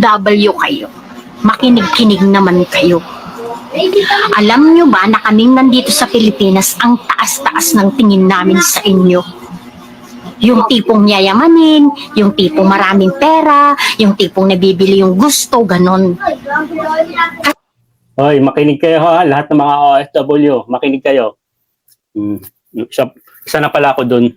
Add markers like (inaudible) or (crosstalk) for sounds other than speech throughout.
W kayo. Makinig-kinig naman kayo. Alam nyo ba na kaming nandito sa Pilipinas ang taas-taas ng tingin namin sa inyo? Yung tipong yayamanin, yung tipong maraming pera, yung tipong nabibili yung gusto, ganon. Hoy, makinig kayo ha, lahat ng mga OFW, makinig kayo. Hmm. Isa, isa na pala ako dun.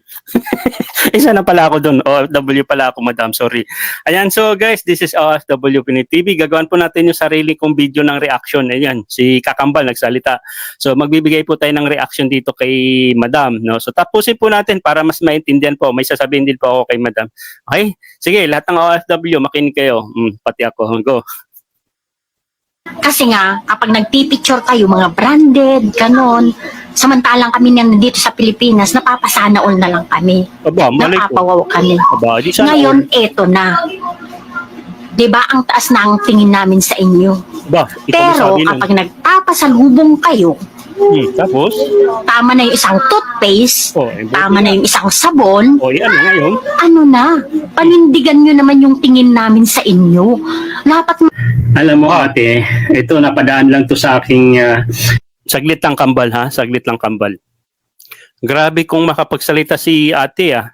(laughs) isa na pala ako dun. OFW pala ako, madam. Sorry. Ayan, so guys, this is OFW Pinoy TV. Gagawin po natin yung sarili kong video ng reaction. Ayan, si Kakambal nagsalita. So magbibigay po tayo ng reaction dito kay madam. No? So tapusin po natin para mas maintindihan po. May sasabihin din po ako kay madam. Okay? Sige, lahat ng OFW, makinig kayo. Hmm, pati ako. Go. Kasi nga, kapag nagpipicture kayo, mga branded, ganon, samantalang kami na nandito sa Pilipinas, napapasana all na lang kami. Aba, malay ko. Napapawaw kami. Aba, di sana Ngayon, eto na. 'Di ba ang taas na ang tingin namin sa inyo. Ba, ikaw Pero sabi nun. kapag nagpapasalubong kayo, Hmm, tapos, tama na yung isang toothpaste, oh, eh, tama na yung isang sabon, O, yan na ngayon. ano na, panindigan nyo naman yung tingin namin sa inyo. Dapat Alam mo ate, ito napadaan lang to sa aking... ah, Saglit lang kambal ha, saglit lang kambal. Grabe kung makapagsalita si ate ah.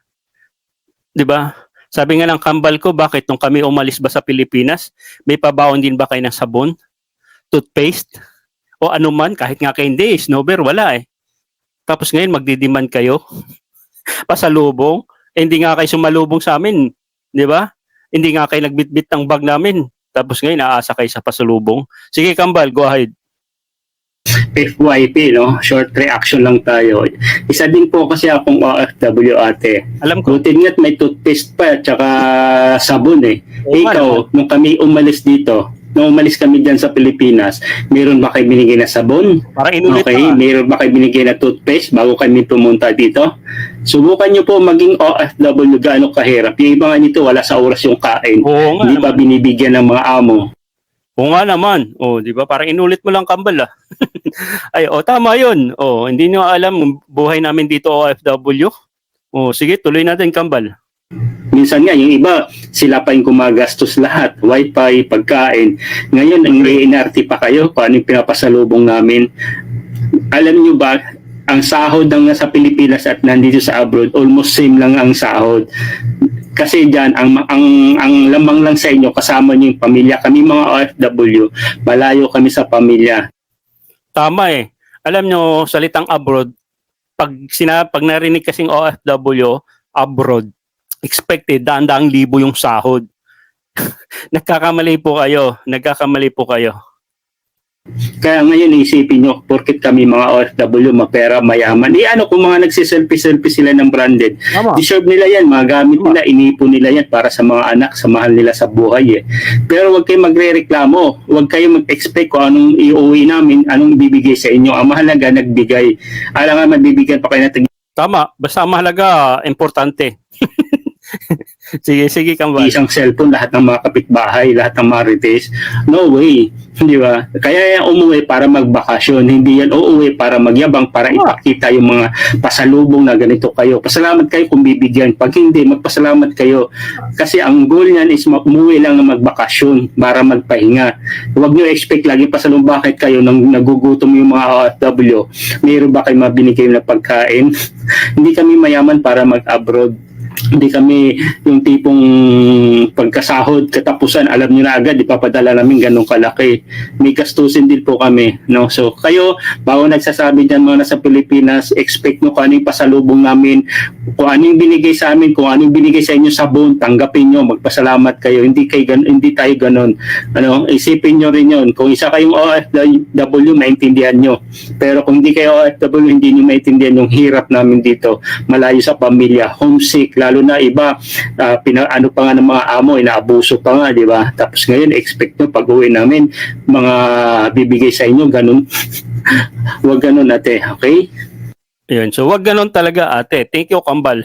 'Di ba? Sabi nga ng kambal ko, bakit nung kami umalis ba sa Pilipinas, may pabaon din ba kayo ng sabon, toothpaste, o anuman, kahit nga kayo hindi, snowber, wala eh. Tapos ngayon magdidiman kayo, (laughs) pasalubong, eh, hindi nga kayo sumalubong sa amin, di ba? Hindi nga kayo nagbitbit ng bag namin, tapos ngayon, aasa kayo sa pasalubong. Sige, Kambal, go ahead. FYP, no? Short reaction lang tayo. Isa din po kasi akong OFW ate. Alam ko. Buti nga't may toothpaste pa at saka sabon eh. Ikaw, nung kami umalis dito, nung umalis kami dyan sa Pilipinas, meron ba kayo binigay na sabon? Para inulit Okay, pa. meron ba kayo binigay na toothpaste bago kami pumunta dito? Subukan nyo po maging OFW gaano kahirap. Yung iba nga nito, wala sa oras yung kain. Oo nga Hindi pa naman. binibigyan ng mga amo. Oo nga naman. Oh, di ba? Parang inulit mo lang kambal ah. (laughs) Ay, oh, tama 'yun. Oh, hindi nyo alam buhay namin dito OFW. Oh, sige, tuloy natin kambal. Minsan nga, yung iba, sila pa yung kumagastos lahat. Wifi, pagkain. Ngayon, ang i pa kayo, paano yung pinapasalubong namin. Alam nyo ba, ang sahod ng nasa Pilipinas at nandito sa abroad, almost same lang ang sahod. Kasi diyan ang ang ang lamang lang sa inyo kasama niyo yung pamilya. Kami mga OFW, malayo kami sa pamilya. Tama eh. Alam nyo, salitang abroad, pag, sina, pag narinig kasing OFW, abroad, expected, daan-daang libo yung sahod. (laughs) nagkakamali po kayo. Nagkakamali po kayo. Kaya ngayon isipin nyo, porkit kami mga OFW, mapera, mayaman. Eh ano kung mga nagsiselfie-selfie sila ng branded, Tama. deserve nila yan, mga gamit nila, inipon nila yan para sa mga anak, sa mahal nila sa buhay eh. Pero huwag kayo magre-reklamo, huwag kayo mag-expect kung anong iuwi namin, anong bibigay sa inyo. Ang mahalaga, nagbigay. Alam nga, mabibigyan pa kayo ng Tama. Basta mahalaga, importante. (laughs) (laughs) sige, sige, kambal. isang cellphone, lahat ng mga kapitbahay, lahat ng marites. No way. Di ba? Kaya yan umuwi para magbakasyon. Hindi yan uuwi para magyabang, para ipakita yung mga pasalubong na ganito kayo. Pasalamat kayo kung bibigyan. Pag hindi, magpasalamat kayo. Kasi ang goal niyan is umuwi lang na magbakasyon para magpahinga. Huwag nyo expect lagi pasalubong bakit kayo nang nagugutom yung mga OFW. Mayroon ba kayo mabinigay na pagkain? (laughs) hindi kami mayaman para mag-abroad hindi kami yung tipong pagkasahod, katapusan, alam nyo na agad, ipapadala namin ganong kalaki. May gastusin din po kami. No? So kayo, bago nagsasabi dyan mga nasa Pilipinas, expect nyo kung ano pasalubong namin, kung ano yung binigay sa amin, kung ano yung binigay sa inyo sabon, tanggapin nyo, magpasalamat kayo. Hindi, kay gan- hindi tayo ganon. Ano, isipin nyo rin yun. Kung isa kayong OFW, maintindihan nyo. Pero kung hindi kayo OFW, hindi nyo maintindihan yung hirap namin dito. Malayo sa pamilya, homesick, lalo na iba, ah, pina, ano pa nga ng mga amo, inaabuso pa nga, di ba? Tapos ngayon, expect nyo pag uwi namin, mga bibigay sa inyo, ganun. (laughs) Huwag ganun ate, okay? Ayun. So, wag ganon talaga, ate. Thank you, Kambal.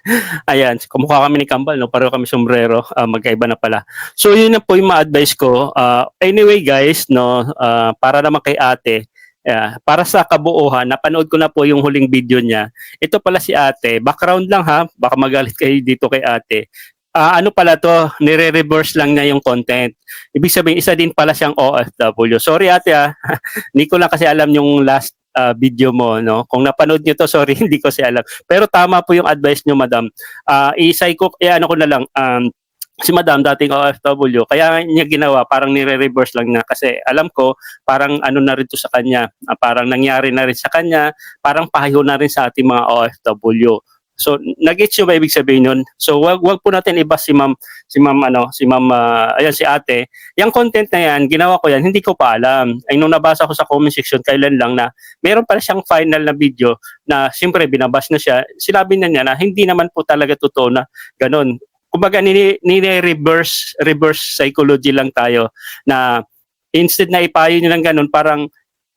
(laughs) Ayan, kumukha kami ni Kambal, no? Pareho kami sombrero, ah, magkaiba na pala. So, yun na po yung ma-advise ko. Ah, anyway, guys, no, ah, para naman kay ate, ah, para sa kabuuhan, napanood ko na po yung huling video niya. Ito pala si ate. Background lang ha, baka magalit kayo dito kay ate. ah, ano pala to, nire-reverse lang niya yung content. Ibig sabihin, isa din pala siyang OFW. Sorry ate ah, (laughs) hindi ko lang kasi alam yung last ah, video mo, no? Kung napanood niyo to, sorry, (laughs) hindi ko kasi alam. Pero tama po yung advice niyo, madam. Ah, isay ko, eh, ano ko na lang, um, si madam dating OFW, kaya niya ginawa, parang nire-reverse lang niya kasi alam ko, parang ano na rin to sa kanya, ah, parang nangyari na rin sa kanya, parang pahayo na rin sa ating mga OFW. So, nag-gets nyo ba ibig sabihin yun? So, wag, wag po natin iba si ma'am, si ma'am, ano, si ma'am, ah, ayan, si ate. Yung content na yan, ginawa ko yan, hindi ko pa alam. Ay, nung nabasa ko sa comment section, kailan lang na, meron pala siyang final na video na, siyempre, binabas na siya. Sinabi na niya na, hindi naman po talaga totoo na ganun. Kumbaga, nini, nini-reverse, reverse psychology lang tayo na, instead na ipayo niyo lang ganun, parang,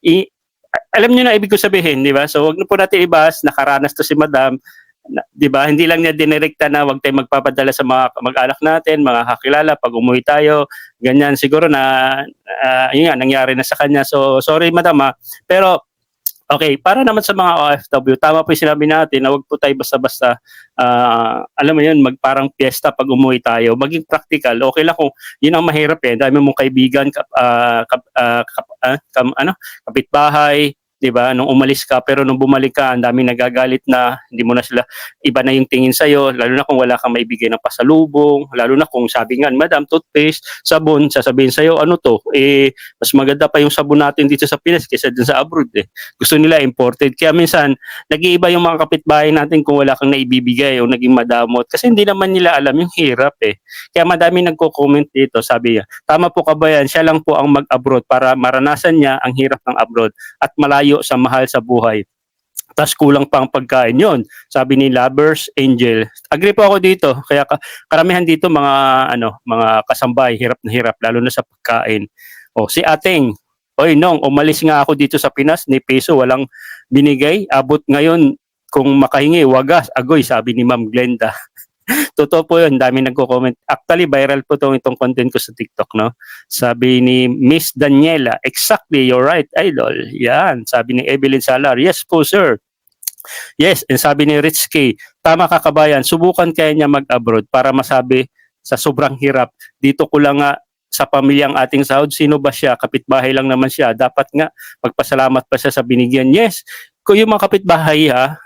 i, alam niyo na ibig ko sabihin, di ba? So, wag na po natin ibas, nakaranas to si madam, na, 'di ba? Hindi lang niya dinirekta na wag tayong magpapadala sa mga mag-anak natin, mga kakilala pag umuwi tayo, ganyan siguro na uh, yun nga nangyari na sa kanya. So sorry madam ha. Pero okay, para naman sa mga OFW, tama po 'yung sinabi natin na wag po tayo basta-basta ah, alam mo 'yun, magparang piyesta pag umuwi tayo. Maging practical. Okay lang kung 'yun ang mahirap eh. Dami mong kaibigan, kap, ah, kap, ah, kap, ah, kam- ano, kapitbahay, 'di ba? Nung umalis ka pero nung bumalik ka, ang daming nagagalit na, hindi mo na sila iba na yung tingin sa lalo na kung wala kang maibigay ng pasalubong, lalo na kung sabi nga, Madam, toothpaste, sabon, sasabihin sa ano to? Eh mas maganda pa yung sabon natin dito sa Pinas kaysa dun sa abroad eh. Gusto nila imported. Kaya minsan nag-iiba yung mga kapitbahay natin kung wala kang naibibigay o naging madamot kasi hindi naman nila alam yung hirap eh. Kaya madami nagko-comment dito, sabi niya, tama po ka ba yan? Siya lang po ang mag-abroad para maranasan niya ang hirap ng abroad at malayo sa mahal sa buhay. Tapos kulang pa ang pagkain yon sabi ni Lovers Angel. Agree po ako dito. Kaya ka- karamihan dito mga ano, mga kasambay, hirap na hirap lalo na sa pagkain. O si Ating, Oy, nong umalis nga ako dito sa Pinas, ni peso walang binigay. Abot ngayon kung makahingi, wagas, agoy, sabi ni Ma'am Glenda. Totoo po yun, dami nagko-comment. Actually, viral po itong, itong content ko sa TikTok, no? Sabi ni Miss Daniela, exactly, you're right, idol. Yan. Sabi ni Evelyn Salar, yes po, sir. Yes, and sabi ni Rich tama ka kabayan, subukan kaya niya mag-abroad para masabi sa sobrang hirap. Dito ko lang nga sa pamilyang ating sahod, sino ba siya? Kapitbahay lang naman siya. Dapat nga, magpasalamat pa siya sa binigyan. Yes, kung yung mga kapitbahay ha,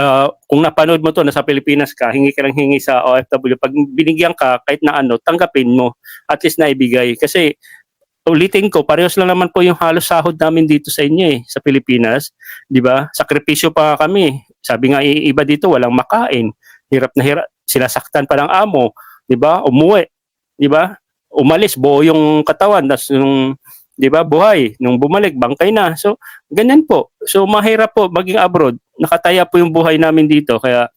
uh, kung napanood mo to nasa Pilipinas ka, hingi ka lang hingi sa OFW, pag binigyan ka, kahit na ano, tanggapin mo, at least naibigay. Kasi, ulitin ko, parehas lang naman po yung halos sahod namin dito sa inyo eh, sa Pilipinas. Di ba? Sakripisyo pa kami. Sabi nga, iba dito, walang makain. Hirap na hirap. Sinasaktan pa ng amo. Di ba? Umuwi. Di ba? Umalis, buo yung katawan. Tapos yung, di ba, buhay. Nung bumalik, bangkay na. So, ganyan po. So, mahirap po maging abroad. Nakataya po yung buhay namin dito. Kaya,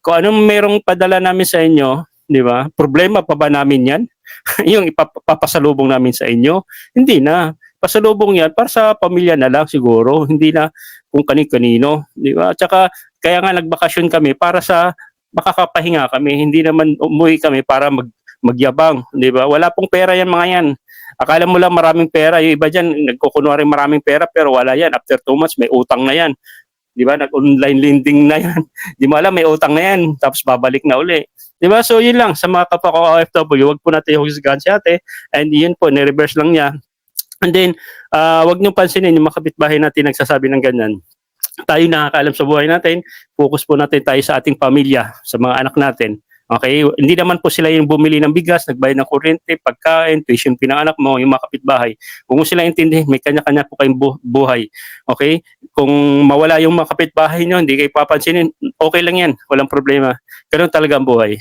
kung anong merong padala namin sa inyo, di ba? Problema pa ba namin yan? (laughs) yung ipapasalubong namin sa inyo? Hindi na. Pasalubong yan para sa pamilya na lang siguro. Hindi na kung kani-kanino. Di ba? At saka, kaya nga nagbakasyon kami para sa makakapahinga kami. Hindi naman umuwi kami para mag magyabang, di ba? Wala pong pera yan mga yan. Akala mo lang maraming pera, yung iba diyan nagkukunwari maraming pera pero wala yan. After two months may utang na yan. Di ba? Nag-online lending na yan. (laughs) Di mo alam may utang na yan tapos babalik na uli. Di ba? So yun lang sa mga kapwa ko OFW, wag po natin husgahan si ate and yun po, ni-reverse lang niya. And then, uh, wag niyo pansinin yung mga kapitbahay natin nagsasabi ng ganyan tayo nakakaalam sa buhay natin, focus po natin tayo sa ating pamilya, sa mga anak natin. Okay, hindi naman po sila yung bumili ng bigas, nagbayad ng kuryente, pagkain, tuition pinanganak mo, yung mga kapitbahay. Kung sila intindihin, may kanya-kanya po kayong bu- buhay. Okay? Kung mawala yung mga kapitbahay nyo, hindi kayo papansinin, okay lang yan, walang problema. Ganun talaga ang buhay.